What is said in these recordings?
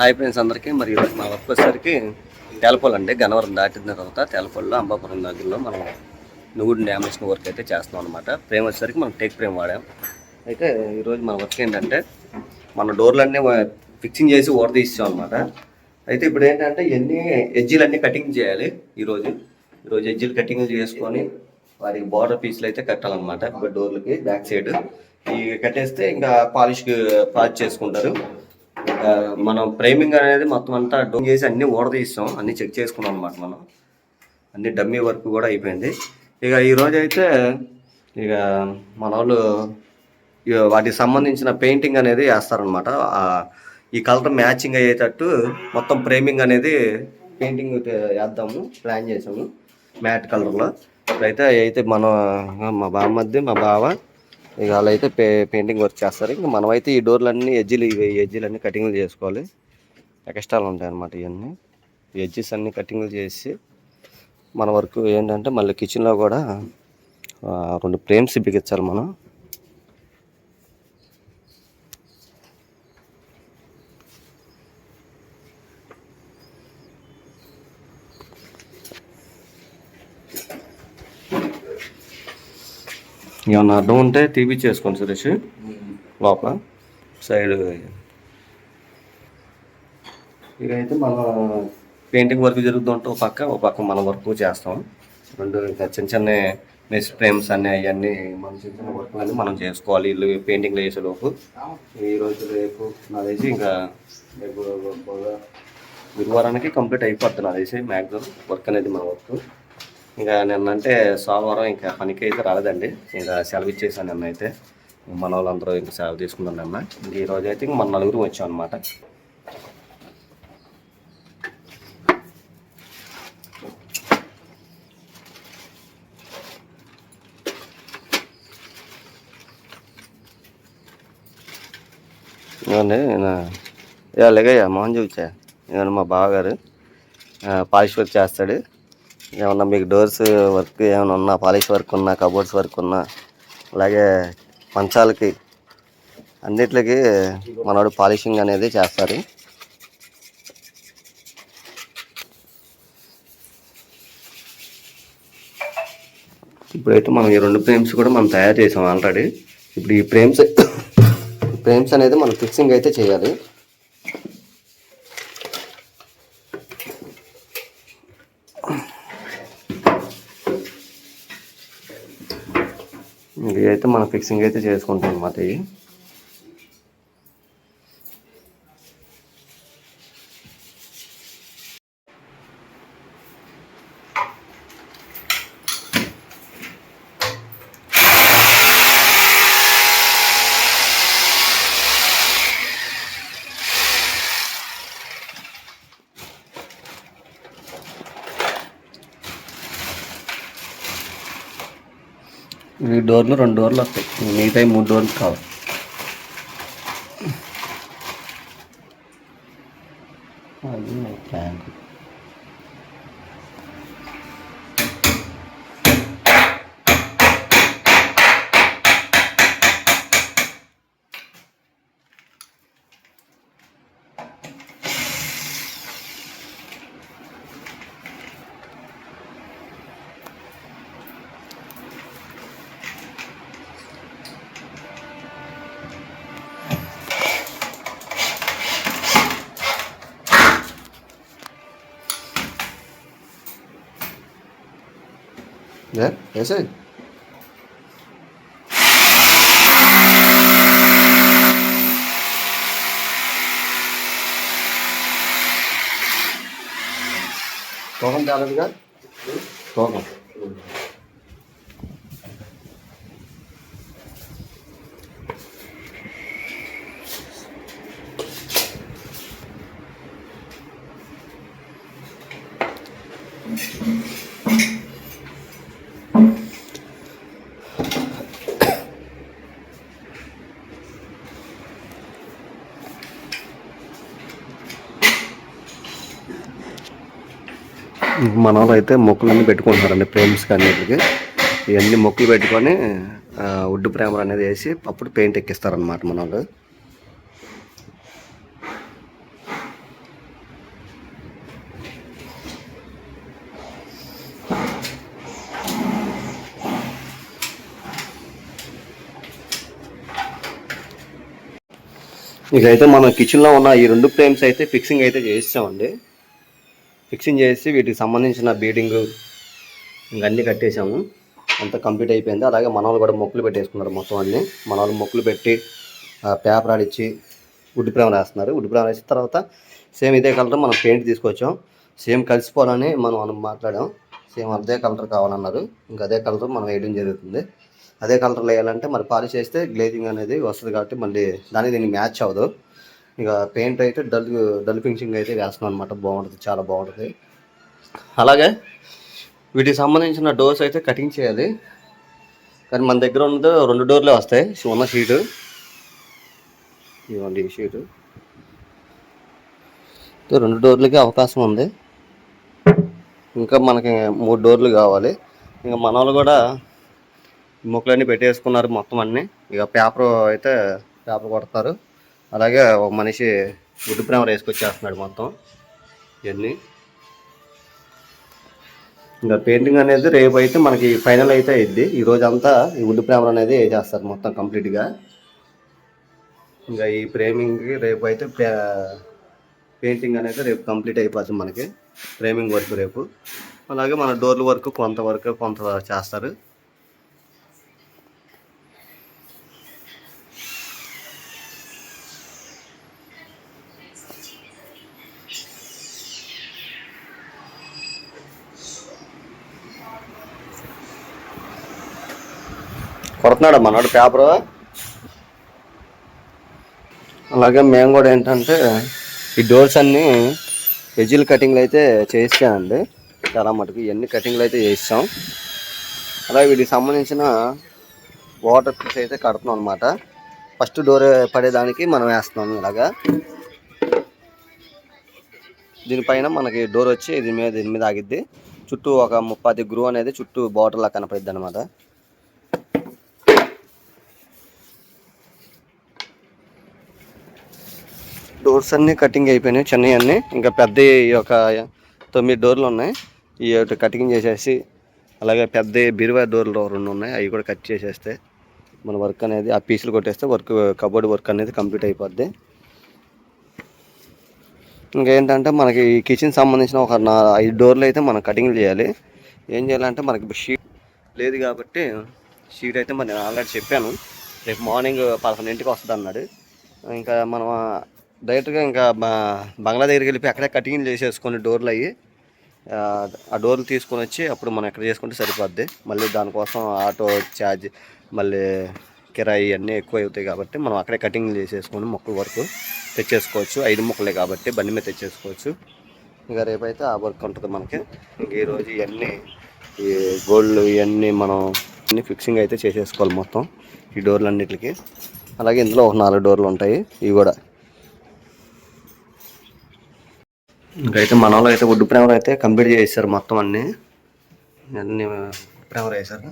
Hi friends అందరికీ. మరి ఈరోజు మా వర్క్ వచ్చేసరికి తెలపల్లి అండి. గన్నవరం దాటిన తర్వాత తెలపల్లిలో అంబాపురం దగ్గరలో మనం నువ్వుడు డామేషన్ వర్క్ అయితే చేస్తున్నాం అనమాట ఫ్రేమ్ వచ్చేసరికి మనం టేక్ ఫ్రేమ్ వాడాం. అయితే ఈరోజు మన వర్క్ ఏంటంటే మన డోర్లన్నీ ఫిక్సింగ్ చేసి ఓడ తీసాం అనమాట అయితే ఇప్పుడు ఏంటంటే ఎన్ని ఎడ్జీలన్నీ కటింగ్ చేయాలి ఈరోజు. ఈరోజు ఎడ్జీలు కటింగ్ చేసుకొని వారికి బార్డర్ పీసులు అయితే కట్టాలన్నమాట. డోర్లకి బ్యాక్ సైడ్ ఈ కట్టేస్తే ఇంకా పాలిష్ పాలిష్ చేసుకుంటారు. మనం ప్రైమింగ్ అనేది మొత్తం అంతా డోన్ చేసి అన్ని ఓడదీస్తాం అన్ని చెక్ చేసుకున్నాం అనమాట మనం. అన్ని డమ్మీ వర్క్ కూడా అయిపోయింది. ఇక ఈరోజు అయితే ఇక మన వాళ్ళు ఇక వాటికి సంబంధించిన పెయింటింగ్ అనేది వేస్తారనమాట ఈ కలర్ మ్యాచింగ్ అయ్యేటట్టు మొత్తం ఫ్రేమింగ్ అనేది పెయింటింగ్ వేద్దాము ప్లాన్ చేసాము మ్యాట్ కలర్లో. ఇప్పుడైతే అయితే మన మా బావ మా బావ ఇక వాళ్ళు అయితే పే పెయింటింగ్ వర్క్ చేస్తారు. ఇంకా మనమైతే ఈ డోర్లన్నీ ఎజ్జీలు ఇవి ఎడ్జిలు కటింగ్లు చేసుకోవాలి. ఎక్స్ట్రాలు ఉంటాయి అన్నమాట ఇవన్నీ ఎడ్జెస్ అన్నీ కటింగ్లు చేసి మన వరకు ఏంటంటే మళ్ళీ కిచెన్లో కూడా రెండు ఫ్రేమ్స్ బిగించాలి మనం. ఏమన్నా అర్థం ఉంటే తీపిచ్చేసుకోండి సురేష్. లోపల సైడ్. ఇదైతే మన పెయింటింగ్ వర్క్ జరుగుతుంటే ఒక పక్క ఒక పక్క మన వర్క్ చేస్తాం. రెండు ఇంకా చిన్న చిన్న మెస్ ఫ్రేమ్స్ అన్నీ అవన్నీ మన చిన్న చిన్న వర్క్ అన్నీ మనం చేసుకోవాలి. ఇల్లు పెయింటింగ్ వేసే లోపు. ఈ రోజు రేపు నాదేసి ఇంకా రేపు గురువారానికి కంప్లీట్ అయిపోతుంది నాదేసి మ్యాక్సిమం వర్క్ అనేది మన వర్క్. ఇంకా నిన్నంటే సోమవారం ఇంకా పనికి అయితే రాలేదండి. ఇంకా సెలవు ఇచ్చేసాను నిన్న అయితే మన వాళ్ళందరూ ఇంకా సెలవు తీసుకున్నాను నిన్న. ఇంక ఈ రోజు అయితే ఇంక మన నలుగురు వచ్చాం అనమాట ఏమండి ఏ మోహన్ చూచా ఏమన్నా మా బావగారు పాలిష్ వర్క్ చేస్తాడు. ఏమన్నా మీకు డోర్స్ వర్క్ ఏమైనా ఉన్నా పాలిష్ వర్క్ ఉన్నా కబోర్డ్స్ వర్క్ ఉన్నా అలాగే మంచాలకి అన్నిట్లకి మనోడు పాలిషింగ్ అనేది చేస్తారు ఇప్పుడైతే మనం ఈ రెండు ఫ్రేమ్స్ కూడా మనం తయారు చేసాం ఆల్రెడీ ఇప్పుడు ఈ ఫ్రేమ్స్ ఫ్రేమ్స్ అనేది మనం ఫిక్సింగ్ అయితే చేయాలి. ఇవి అయితే మనం ఫిక్సింగ్ అయితే చేసుకుంటాం అన్నమాట ఇవి. ఈ డోర్లు రెండు డోర్లు వస్తాయి. మిగతా మూడు డోర్లు కావాలి. అది ట్యాంక్ হ্যাঁ হয়েছে কখন যাবে বিকাল কখন Thank you. మన వాళ్ళు అయితే మొక్కులన్నీ పెట్టుకుంటున్నారండి ఫ్రేమ్స్ కానీ వీటికి. ఇవన్నీ మొక్కులు పెట్టుకొని వుడ్డు ప్రేమలు అనేది వేసి అప్పుడు పెయింట్ ఎక్కిస్తారనమాట మన వాళ్ళు ఇకైతే మనం కిచెన్లో ఉన్న ఈ రెండు ఫ్రేమ్స్ అయితే ఫిక్సింగ్ అయితే చేసామండి ఫిక్సింగ్ చేసి వీటికి సంబంధించిన బీడింగ్ ఇంకన్నీ కట్టేసాము అంతా కంప్లీట్ అయిపోయింది. అలాగే మనవాళ్ళు కూడా మొక్కులు పెట్టేసుకున్నారు మొత్తం అన్నీ. మన వాళ్ళు మొక్కులు పెట్టి పేపర్ ఆడిచ్చి వుడ్ ప్రేమ రాస్తున్నారు వుడ్ ప్రేమ రాసిన తర్వాత సేమ్ ఇదే కలర్ మనం పెయింట్ తీసుకొచ్చాం. సేమ్ కలిసిపోవాలని మనం మనం మాట్లాడాం. సేమ్ అదే కలర్ కావాలన్నారు. ఇంకా అదే కలర్ మనం వేయడం జరుగుతుంది. అదే కలర్ వేయాలంటే మరి పాలిష్ చేస్తే గ్లేజింగ్ అనేది వస్తుంది కాబట్టి మళ్ళీ దానికి దీనికి మ్యాచ్ అవ్వదు. ఇక పెయింట్ అయితే డల్ డల్ ఫినిషింగ్ అయితే వేస్తున్నాం అనమాట బాగుంటుంది చాలా బాగుంటుంది. అలాగే వీటికి సంబంధించిన డోర్స్ అయితే కటింగ్ చేయాలి. కానీ మన దగ్గర ఉన్నది రెండు డోర్లే వస్తాయి. ఉన్న షీటు. ఇవ్వండి ఈ షీటు. రెండు డోర్లకి అవకాశం ఉంది. ఇంకా మనకి మూడు డోర్లు కావాలి. ఇంకా మన వాళ్ళు కూడా మొక్కలన్నీ పెట్టేసుకున్నారు మొత్తం అన్నీ. ఇక పేపర్ అయితే పేపర్ కొడతారు. అలాగే ఒక మనిషి వుడ్ ప్రేమ వేసుకొచ్చేస్తున్నాడు మొత్తం. ఇవన్నీ. ఇంకా పెయింటింగ్ అనేది రేపు అయితే మనకి ఫైనల్ అయితే అయింది ఈ రోజంతా ఈ వుడ్ ప్రేమ అనేది చేస్తారు మొత్తం కంప్లీట్గా. ఇంకా ఈ ఫ్రేమింగ్కి రేపు అయితే పెయింటింగ్ అనేది రేపు కంప్లీట్ అయిపోతుంది మనకి. ఫ్రేమింగ్ వర్క్ రేపు. అలాగే మన డోర్ల వర్క్ కొంత వర్క్ కొంత చేస్తారు. కొడుతున్నాడు మనోడు పేపరు. అలాగే మేము కూడా ఏంటంటే ఈ డోర్స్ అన్నీ ఎజిల్ కటింగ్లు అయితే చేసానండి చాలా మటుకు ఇవన్నీ కటింగ్లు అయితే చేస్తాం అలాగే వీటికి సంబంధించిన వాటర్ ప్రూఫ్ అయితే కడుతున్నాం అనమాట ఫస్ట్ డోర్ పడేదానికి మనం వేస్తున్నాం ఇలాగా. దీనిపైన మనకి డోర్ వచ్చి దీని మీద దీని మీద ఆగిద్ది. చుట్టూ ఒక ముప్పది గ్రూ అనేది చుట్టూ బాటిల్ లా కనపడిద్ది అనమాట డోర్స్ అన్నీ కటింగ్ అయిపోయినాయి చెన్నై అన్నీ. ఇంకా పెద్ద ఈ ఒక తొమ్మిది డోర్లు ఉన్నాయి. ఈ ఒకటి కటింగ్ చేసేసి అలాగే పెద్ద బిరువా డోర్లు రెండు ఉన్నాయి. అవి కూడా కట్ చేసేస్తే మన వర్క్ అనేది ఆ పీసులు కొట్టేస్తే వర్క్ కబోర్డ్ వర్క్ అనేది కంప్లీట్ అయిపోద్ది. ఇంకేంటంటే మనకి ఈ కిచెన్ సంబంధించిన ఒక నా ఐదు డోర్లు అయితే మనం కటింగ్ చేయాలి. ఏం చేయాలంటే మనకి షీట్ లేదు కాబట్టి షీట్ అయితే మరి నేను ఆల్రెడీ చెప్పాను. రేపు మార్నింగ్ పదకొండింటికి వస్తుంది అన్నాడు ఇంకా మనం డైరెక్ట్గా ఇంకా మా బంగ్లా దగ్గరికి వెళ్ళి అక్కడే కటింగ్ చేసేసుకొని డోర్లు అయ్యి ఆ డోర్లు తీసుకొని వచ్చి అప్పుడు మనం ఎక్కడ చేసుకుంటే సరిపోద్ది. మళ్ళీ దానికోసం ఆటో ఛార్జ్ మళ్ళీ కిరాయి అన్నీ ఎక్కువ అవుతాయి కాబట్టి మనం అక్కడే కటింగ్ చేసేసుకొని మొక్కల వరకు తెచ్చేసుకోవచ్చు. ఐదు మొక్కలే కాబట్టి బండి మీద తెచ్చేసుకోవచ్చు. ఇంకా రేపైతే ఆ వర్క్ ఉంటుంది మనకి. ఇంక ఈరోజు ఇవన్నీ ఈ గోల్డ్ ఇవన్నీ మనం అన్ని ఫిక్సింగ్ అయితే చేసేసుకోవాలి మొత్తం ఈ డోర్లు అన్నిటికి అలాగే ఇందులో ఒక నాలుగు డోర్లు ఉంటాయి. ఇవి కూడా ఇంకైతే మన వాళ్ళు అయితే ఒడ్డు ప్రేమర్ అయితే కంప్లీట్ చేశారు మొత్తం అన్నీ. అన్ని ప్రేమర్ వేశారు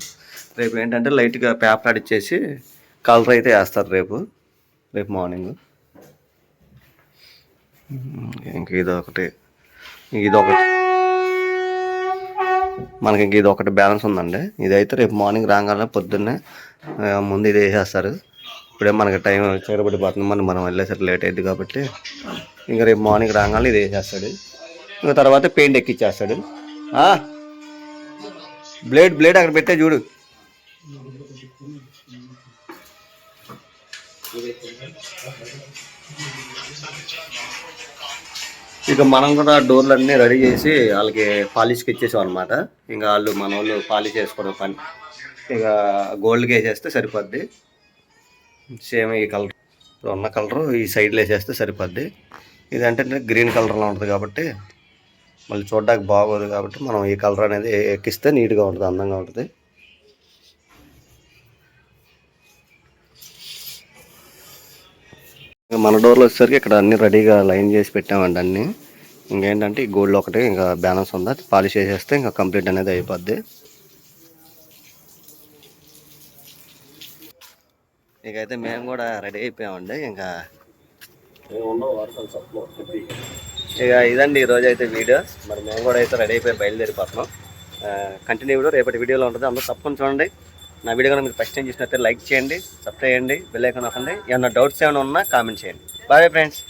రేపు ఏంటంటే లైట్గా పేపర్ అడిచేసి కలర్ అయితే వేస్తారు రేపు. రేపు మార్నింగ్. ఇంక ఇదొకటి ఇదొకటి ఇది ఒకటి మనకి ఇంక ఇది ఒకటి బ్యాలెన్స్ ఉందండి. ఇదైతే రేపు మార్నింగ్ రాగానే పొద్దున్నే ముందు ఇది వేసేస్తారు. ఇప్పుడే మనకి టైం చీరబడిపోతుంది మనం మనం వెళ్ళేసరికి లేట్ అయింది కాబట్టి ఇంకా రేపు మార్నింగ్ రాగానే ఇది వేసేస్తాడు ఇంకా తర్వాత పెయింట్ ఎక్కిచ్చేస్తాడు. బ్లేడ్ బ్లేడ్ అక్కడ పెట్టే చూడు. ఇక మనం కూడా డోర్లు అన్నీ రెడీ చేసి వాళ్ళకి పాలిష్కి ఇచ్చేసాం అనమాట ఇంకా వాళ్ళు మన వాళ్ళు పాలిష్ చేసుకోవడం పని. ఇక గోల్డ్కి వేసేస్తే సరిపోద్ది. సేమ్ ఈ కలర్ ఇప్పుడు ఉన్న కలరు ఈ సైడ్లో వేసేస్తే సరిపోద్ది. ఇది అంటే గ్రీన్ కలర్లో ఉంటుంది కాబట్టి మళ్ళీ చూడడానికి బాగోదు కాబట్టి మనం ఈ కలర్ అనేది ఎక్కిస్తే నీట్గా ఉంటుంది అందంగా ఉంటుంది. ఇంకా మన డోర్లో వచ్చేసరికి ఇక్కడ అన్ని రెడీగా లైన్ చేసి పెట్టామండి అన్ని. ఇంకేంటంటే ఈ గోల్డ్ ఒకటి ఇంకా బ్యాలెన్స్ ఉందా పాలిష్ చేసేస్తే ఇంకా కంప్లీట్ అనేది అయిపోద్ది. ఇకైతే మేము కూడా రెడీ అయిపోయామండి. ఇంకా ఇక ఇదండి ఈరోజు అయితే వీడియో. మరి మేము కూడా అయితే రెడీ అయిపోయి బయలుదేరిపోతున్నాం కంటిన్యూ వీడియో రేపటి వీడియోలో ఉంటుంది. అందరూ తప్పకుండా చూడండి. నా వీడియో కనుక మీరు ఫస్ట్ టైం చూసినట్లయితే లైక్ చేయండి సబ్స్క్రైబ్ చేయండి బెల్ ఐకాన్ నొక్కండి ఏమన్నా డౌట్స్ ఏమైనా ఉన్నా కామెంట్ చేయండి. Bye friends.